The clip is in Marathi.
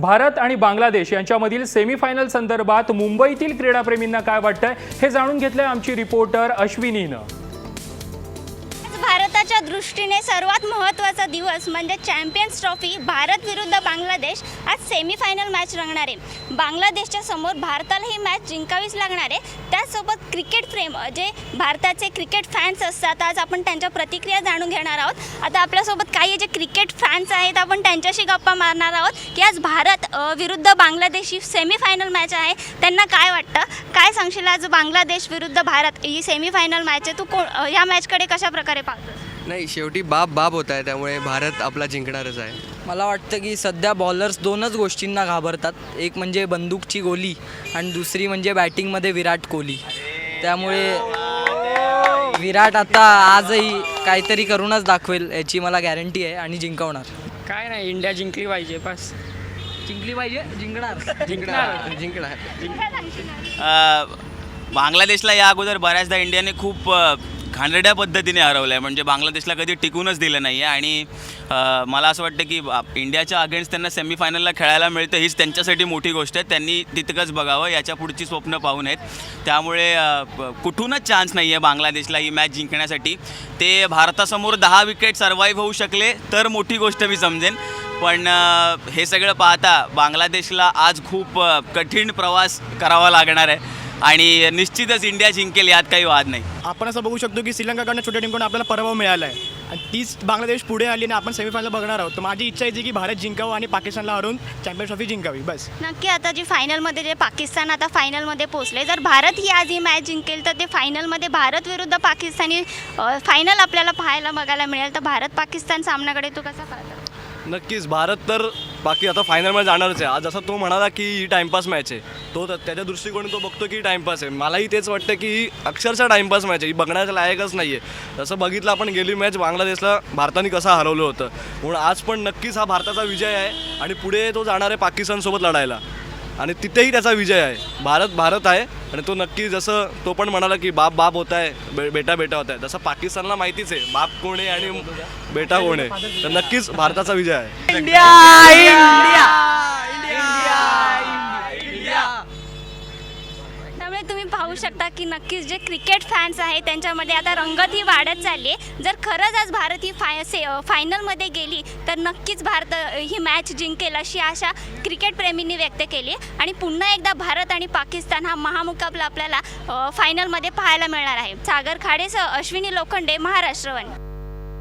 भारत आणि बांगलादेश यांच्यामधील सेमीफायनल संदर्भात मुंबईतील क्रीडाप्रेमींना काय वाटतंय हे जाणून घेतलंय आमची रिपोर्टर अश्विनीनं. क्रिकेटच्या दृष्टीने सर्वात महत्त्वाचा दिवस म्हणजे चॅम्पियन्स ट्रॉफी भारत विरुद्ध बांगलादेश आज सेमीफायनल मॅच रंगणार आहे. बांगलादेशच्या समोर भारताला ही मॅच जिंकावीच लागणार आहे. त्याचसोबत क्रिकेट प्रेम जे भारताचे क्रिकेट फॅन्स असतात आज आपण त्यांच्या प्रतिक्रिया जाणून घेणार आहोत. आता आपल्यासोबत काही जे क्रिकेट फॅन्स आहेत आपण त्यांच्याशी गप्पा मारणार आहोत की आज भारत विरुद्ध बांगलादेश ही सेमीफायनल मॅच आहे. त्यांना काय वाटतं? काय सांगशील आज बांगलादेश विरुद्ध भारत? ही सेमीफायनल मॅच आहे. तू को ह्या या मॅचकडे कशा प्रकारे पाहतोस? नाही शेवटी बाप बाप होत आहे त्यामुळे भारत आपला जिंकणारच आहे. मला वाटतं की सध्या बॉलर्स दोनच गोष्टींना घाबरतात. एक म्हणजे बंदूकची गोली आणि दुसरी म्हणजे बॅटिंगमध्ये विराट कोहली. त्यामुळे विराट आता आजही काहीतरी करूनच दाखवेल याची मला गॅरंटी आहे आणि जिंकवणार. काय नाही इंडिया जिंकली पाहिजे बस. जिंकली पाहिजे? जिंकणार. जिंकणार. जिंकणार. अ, बांगलादेशला या अगोदर बऱ्याचदा इंडियाने खूप अ, घाणेरड्या पद्धतीने हरवलं आहे म्हणजे बांगलादेशला कधी टिकूनच दिलं नाही आहे आणि मला असं वाटतं की इंडियाच्या अगेन्स्ट त्यांना सेमीफायनलला खेळायला मिळतं हीच त्यांच्यासाठी मोठी गोष्ट आहे. त्यांनी तितकंच बघावं याच्या पुढची स्वप्न पाहू नयेत त्यामुळे कुठूनच चान्स नाही आहे बांगलादेशला ही मॅच जिंकण्यासाठी. ते भारतासमोर दहा विकेट सर्वाईव्ह होऊ शकले तर मोठी गोष्ट मी समजेन. पण हे सगळं पाहता बांगलादेशला आज खूप कठीण प्रवास करावा लागणार आहे. आणि निश्चितच इंडिया जिंकेल यात काही वाद नाही. आपण असं बघू शकतो की श्रीलंकाकडनं छोट्या टीमकडून आपल्याला पराभव मिळाला आहे. आणि तीच बांगलादेश पुढे आली आणि आपण सेमीफायनल बघणार आहोत. तर माझी इच्छा आहे की भारत जिंकावं आणि पाकिस्तानला हरवून चॅम्पियन्स ट्रॉफी जिंकावी. बस. नक्की आता जी फायनलमध्ये जे पाकिस्तान आता फायनलमध्ये पोहोचले जर भारत ही आज ही मॅच जिंकेल तर ते फायनलमध्ये भारत विरुद्ध पाकिस्तानी फायनल आपल्याला पाहायला बघायला मिळेल. तर भारत पाकिस्तान सामन्याकडे तू कसा पाहतो? नक्कीच. भारत तर बाकी आता फायनलमध्ये जाणारच आहे. आज जसं तो म्हणाला की ही टाइमपास मॅच आहे तो त्याच्या दृष्टिकोनी तो बघतो की टाईमपास आहे. मलाही तेच वाटतं की ही अक्षरशः टाइमपास मॅच आहे. ही बघण्याच्या लायकच नाही आहे जसं बघितलं आपण गेली मॅच बांगलादेशला भारताने कसं हरवलं होतं. म्हणून आज पण नक्कीच हा भारताचा विजय आहे आणि पुढे तो जाणार आहे पाकिस्तानसोबत लढायला. आणि तिथेही त्याचा विजय आहे. भारत भारत आहे आणि तो नक्की जसं तो पण म्हणाला की बाप बाप होत आहे बे बेटा बेटा होत आहे. तसं पाकिस्तानला माहितीच आहे बाप कोण आहे आणि बेटा कोण आहे. तर नक्कीच भारताचा विजय आहे. इंडिया! पाहू शकता की नक्कीच जे क्रिकेट फॅन्स आहेत त्यांच्यामध्ये आता रंगत ही वाढत चालली आहे. जर खरंच आज भारत ही फाय से फायनलमध्ये गेली तर नक्कीच भारत ही मॅच जिंकेल अशी आशा क्रिकेट प्रेमींनी व्यक्त केली आणि पुन्हा एकदा भारत आणि पाकिस्तान हा महामुकाबला आपल्याला फायनलमध्ये पाहायला मिळणार आहे. सागर खाडेसह अश्विनी लोखंडे महाराष्ट्रवन